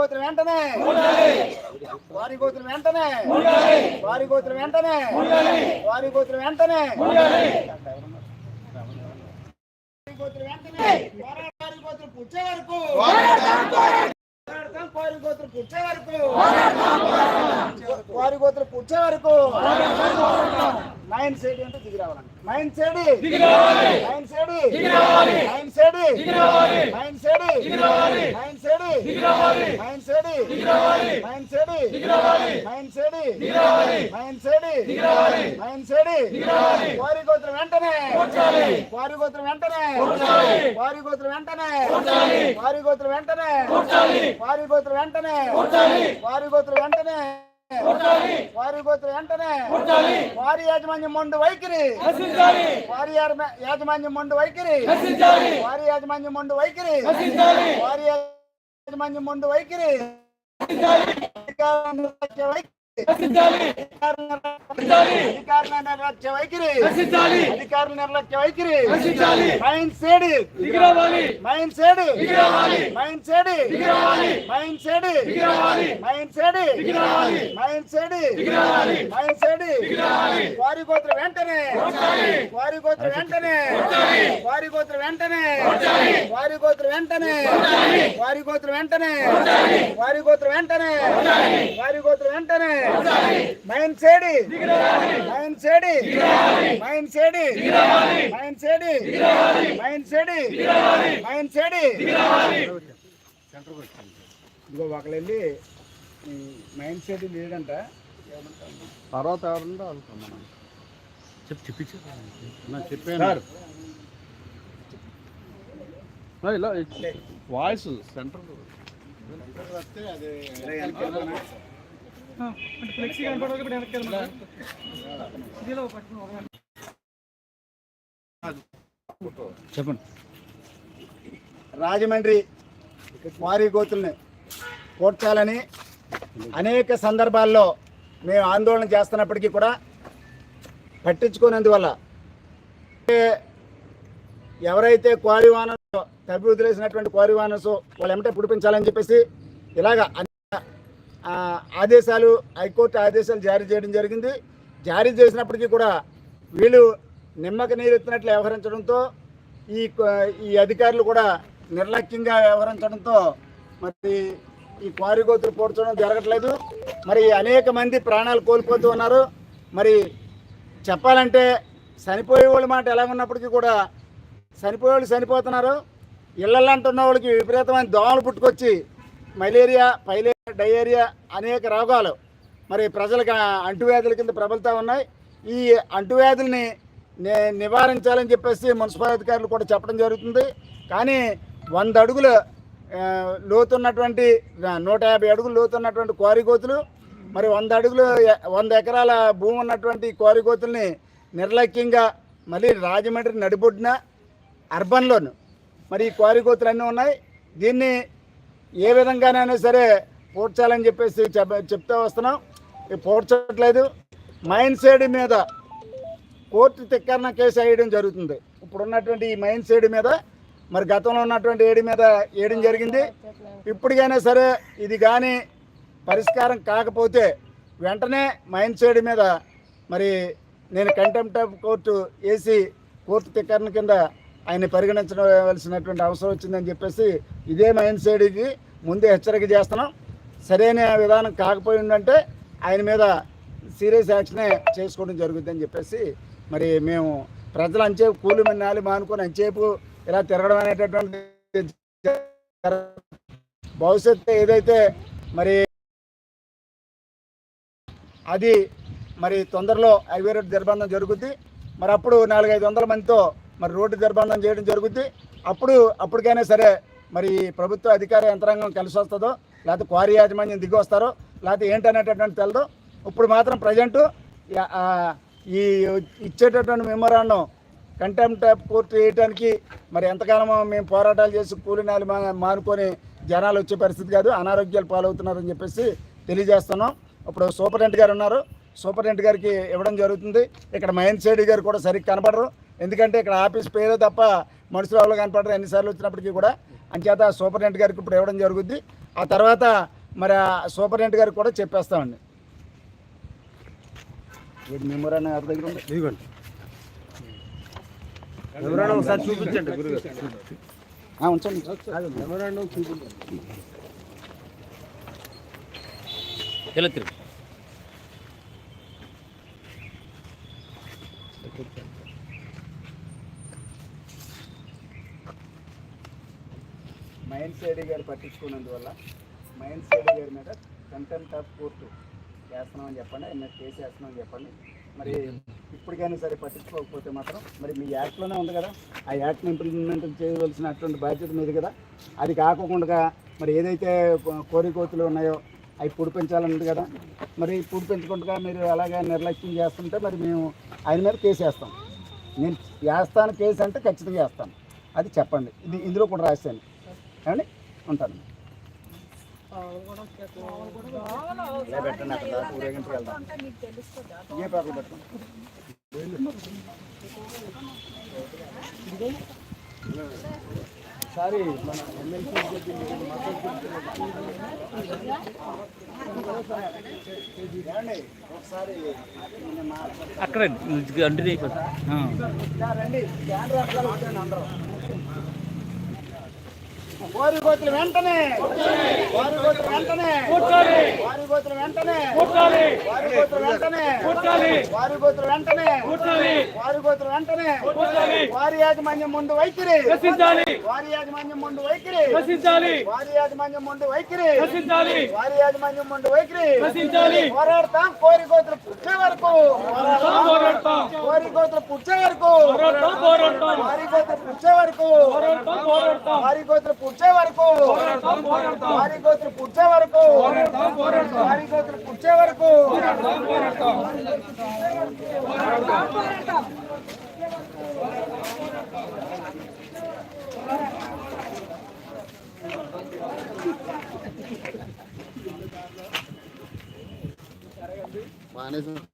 కోతులు వెంటనే. వారి కోతులు వెంటనే. వారి కోతులు వెంటనే. వారి కోతులు వెంటనే. వారి కోతులు వెంటనే వారి కోతులు పుచ్చే వరకు. వారి కోతులు పుచ్చే వరకు. వారి మైన్ సేడి అంటే దిగి రావాలండి మైన్ సేడి. మైన్ సేడి. మైన్ సేడి. మైన్ సేడి. వారి గోత్రం వెంటనే. వారి గోత్రం వెంటనే. వారి గోత్రం వెంటనే. వారి గోత్రం వెంటనే. వారి గోత్రం వెంటనే. వారి గోత్రం వెంటనే. వారి గోత్రం వెంటనే. వారి యాజమాన్యం మొండు వైఖరి. వారి యాజమా- యాజమాన్యం మొండు వైఖరి. వారి యాజమాన్యం మొండు వైఖరి. వారి యాజమాన్యం మొండు వైఖరి. వైఖరి. అధికారుల నిర్లక్ష్య వైఖరి. అధికారుల నిర్లక్ష్య వైఖరి. మైన్ సేడి. మైన్ సేడి. మైన్ సేడి. మైన్ సేడి. మైన్ సేడి. మైన్ సేడి. మైన్ సేడి. వారి గోత్ర వెంటనే. వారి గోత్ర వెంటనే. వారి గోత్ర వెంటనే. వారి గోత్ర వెంటనే. వారి గోత్ర వెంటనే. వారి గోత్ర వెంటనే. వారి గోత్ర వెంటనే. మైన్ సేడి మైన్ సేడి మైన్ సేడి మైన్ సేడి మైన్ సేడి మైన్. సేడి ఇదిగో ఒకళ్ళు వెళ్ళి మైండ్ సెట్ లేదంట తర్వాత ఎవరుందో అనుకున్నాను చెప్పి చెప్పించు చెప్పాను ఇలా వాయిస్ సెంటర్ చెప్పండి. రాజమండ్రి మారీ గోతుల్ని కూర్చాలని అనేక సందర్భాల్లో మేము ఆందోళన చేస్తున్నప్పటికీ కూడా పట్టించుకోనందువల్ల ఎవరైతే క్వారీ వానర్స్ తబ్బి వదిలేసినటువంటి క్వారీ వానర్స్ వాళ్ళు ఎమటే పుడిపించాలని చెప్పేసి ఇలాగ ఆదేశాలు హైకోర్టు ఆదేశాలు జారీ చేయడం జరిగింది. జారీ చేసినప్పటికీ కూడా వీళ్ళు నిమ్మక నీరెత్తినట్లు వ్యవహరించడంతో ఈ ఈ అధికారులు కూడా నిర్లక్ష్యంగా వ్యవహరించడంతో మరి ఈ క్వారీ గోతులు పోడ్చడం జరగట్లేదు. మరి అనేక మంది ప్రాణాలు కోల్పోతూ ఉన్నారు. మరి చెప్పాలంటే చనిపోయే వాళ్ళ మాట ఎలా ఉన్నప్పటికీ కూడా చనిపోయే వాళ్ళు చనిపోతున్నారు. ఉన్న వాళ్ళకి విపరీతమైన దోమలు పుట్టుకొచ్చి మలేరియా పైలేరియా డయేరియా అనేక రోగాలు. మరి ప్రజలకు అంటువ్యాధుల కింద ప్రబలుతూ ఉన్నాయి. ఈ అంటువ్యాధుల్ని నివారించాలని చెప్పేసి మున్సిపల్ అధికారులు కూడా చెప్పడం జరుగుతుంది. కానీ వంద అడుగులు లోతున్నటువంటి నూట యాభై అడుగులు లోతున్నటువంటి క్వారీ గోతులు మరి వంద అడుగులు వంద ఎకరాల భూమి ఉన్నటువంటి క్వారీ గోతుల్ని నిర్లక్ష్యంగా మళ్ళీ రాజమండ్రి నడిబొడ్డున అర్బన్లోను మరి ఈ క్వారీ గోతులు అన్నీ ఉన్నాయి. దీన్ని ఏ విధంగానైనా సరే పోడ్చాలని చెప్పేసి చెప్ వస్తున్నాం. ఇది పూడ్చట్లేదు. మైన్ సైడ్ మీద కోర్టు తిక్కరణ కేసు వేయడం జరుగుతుంది. ఇప్పుడు ఉన్నటువంటి ఈ మైన్ సైడ్ మీద మరి గతంలో ఉన్నటువంటి ఏడి మీద వేయడం జరిగింది. ఇప్పటికైనా సరే ఇది కానీ పరిష్కారం కాకపోతే వెంటనే మైన్ సైడ్ మీద మరి నేను కంటెంప్ట్ ఆఫ్ కోర్టు వేసి కోర్టు తిక్కరణ కింద ఆయన పరిగణించవలసినటువంటి అవసరం వచ్చిందని చెప్పేసి ఇదే మైండ్ సైడ్కి ముందే హెచ్చరిక చేస్తున్నాం. సరైన విధానం కాకపోయిందంటే ఆయన మీద సీరియస్ యాక్షనే చేసుకోవడం జరుగుతుందని చెప్పేసి మరి మేము ప్రజలు అంచేపు కూలి మన్నాలి మానుకొని అంచేపు ఇలా తిరగడం అనేటటువంటి భవిష్యత్తు ఏదైతే మరి అది మరి తొందరలో హైవే నిర్బంధం జరుగుద్ది. మరి అప్పుడు నాలుగైదు వందల మందితో మరి రోడ్డు నిర్బంధం చేయడం జరుగుద్ది. అప్పుడు అప్పటికైనా సరే మరి ప్రభుత్వ అధికార యంత్రాంగం కలిసి వస్తుందో లేకపోతే క్వారీ యాజమాన్యం దిగి వస్తారో లేకపోతే ఏంటనేటటువంటి తెలదు ఇప్పుడు మాత్రం ప్రజెంట్ ఈ ఇచ్చేటటువంటి మెమోరాండం కంటెంప్ట్ ఆఫ్ కోర్టు వేయడానికి మరి ఎంతకాలం మేము పోరాటాలు చేసి కూలినాలు మా మానుకొని జనాలు వచ్చే పరిస్థితి కాదు. అనారోగ్యాలు పాలవుతున్నారని చెప్పేసి తెలియజేస్తున్నాం. ఇప్పుడు సూపరింటెండెంట్ గారు ఉన్నారు. సూపరింటెండెంట్ గారికి ఇవ్వడం జరుగుతుంది. ఇక్కడ మహేన్ గారు కూడా సరిగ్గా కనపడరు. ఎందుకంటే ఇక్కడ ఆఫీస్ పేరే తప్ప మనుషులు ఎవరు కనపడరు. ఎన్నిసార్లు వచ్చినప్పటికీ కూడా అంచేత సూపరింటెండెంట్ గారికి ఇప్పుడు ఇవ్వడం జరుగుద్ది. ఆ తర్వాత మరి ఆ సూపరింటెండెంట్ గారికి కూడా చెప్పేస్తామండి. ఇది మెమోరాన్ని ఎవరి దగ్గర ఉంది ఇదిగోండి. ఎవరైనా ఒకసారి చూపించండి గురుగారు. ఆ, ఉంచండి. మెమోరాండం చూపించండి. ఎలా సేడి గారు పట్టించుకున్నందువల్ల మైన్ సేడి గారి మీద కంటెంప్ట్ ఆఫ్ కోర్టు వేస్తున్నామని చెప్పండి ఆయన మీద కేసు వేస్తున్నామని చెప్పండి. మరి ఇప్పటికైనా సరే పట్టించుకోకపోతే మాత్రం మరి మీ యాక్ట్లోనే ఉంది కదా ఆ యాక్ట్ని ఇంప్లిమెంట్ చేయవలసినటువంటి బాధ్యత మీది కదా. అది కాకుండా మరి ఏదైతే కోరికోతులు ఉన్నాయో అవి పుడిపించాలన్నది కదా. మరి పుడిపించకుండా మీరు అలాగే నిర్లక్ష్యం చేస్తుంటే మరి మేము ఆయన మీద కేసు వేస్తాం. నేను వేస్తాను కేసు అంటే ఖచ్చితంగా వేస్తాను. అది చెప్పండి. ఇది ఇందులో కూడా రాశాను. ఏమండి ఉంటాను ఇలా పెట్టండి అక్కడ దాకా ఊరేగింపుకి వెళ్దాం ఏ పేపర్ పెట్టుకోండి సారీ మన ఎమ్మెల్సీ ఏమండి ఒకసారి. అక్కడ రండి వచ్చాను అందరూ వారి గోతులు వెంటనే! వారి గోతులు వెంటనే! వారి గోతులు వెంటనే! వారి గోతులు వెంటనే! వారి గోతులు వెంటనే! వారి గోతులు వెంటనే! వారి యాజమాన్యం ముందు వైఖరి! వారి యాజమాన్యం ముందు వైఖరి! వారి యాజమాన్యం ముందు వైఖరి! వారి యాజమాన్యం ముందు వైఖరి! పోరాడతాం కోరి గోతులు పుట్టే వరకు! పోరాడతాం కోరి గోతులు పుట్టే వరకు! వారి గోతులు పుట్టే వరకు! వారి గోతులు పుట్టే వరకు. వారి గోతులు పుట్టే వరకు. వారి గోతులు పుట్టే వరకు. మానేసి.